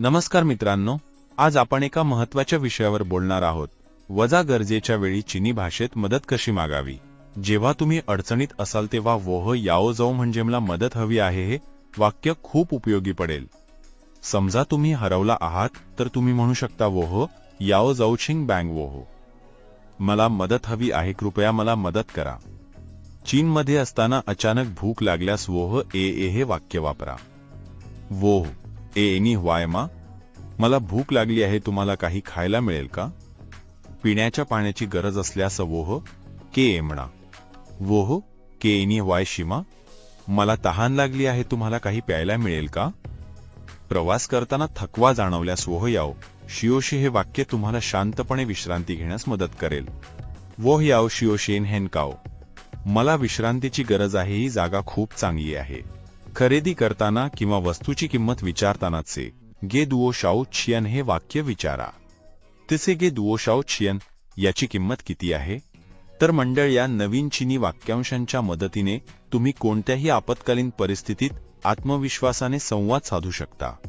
नमस्कार मित्रांनो आज आपण एका महत्त्वाच्या विषयावर बोलणार आहोत. वजा गरजेच्या वेळी चिनी भाषेत मदत कशी मागावी? जेव्हा तुम्ही अडचणीत असाल तेव्हा वोह याओ जाऊ म्हणजे मला मदत हवी आहे हे वाक्य खूप उपयोगी पडेल. समजा तुम्ही हरवला आहात तर तुम्ही म्हणू शकता वोह याओ जाऊ छिंग बँग वोह. मला मदत हवी आहे कृपया मला मदत करा. चीनमध्ये असताना अचानक भूक लागल्यास वोह ए ए हे वाक्य वापरा. वोह ए एनी वायमा मला भूक लागली आहे तुम्हाला काही खायला मिळेल का? पिण्याच्या पाण्याची गरज असल्यास वोह के एमणा. वोह के एनी वाय शिमा? मला तहान लागली आहे तुम्हाला काही प्यायला मिळेल का? प्रवास करताना थकवा जाणवल्यास वोह याओ. शिओशी हे वाक्य तुम्हाला शांतपणे विश्रांती घेण्यास मदत करेल. वोह याओ शिओशेन हेनकाओ मला विश्रांतीची गरज आहे ही जागा खूप चांगली आहे. खरेदी करताना किंवा वस्तूची किंमत विचारतानाचे गे दुओ शाओ छियन हे वाक्य विचारा. तिचे गे दुओ शाओ छियन याची किंमत किती आहे? तर मंडळ या नवीन चिनी वाक्यांशांच्या मदतीने तुम्ही कोणत्याही आपत्कालीन परिस्थितीत आत्मविश्वासाने संवाद साधू शकता.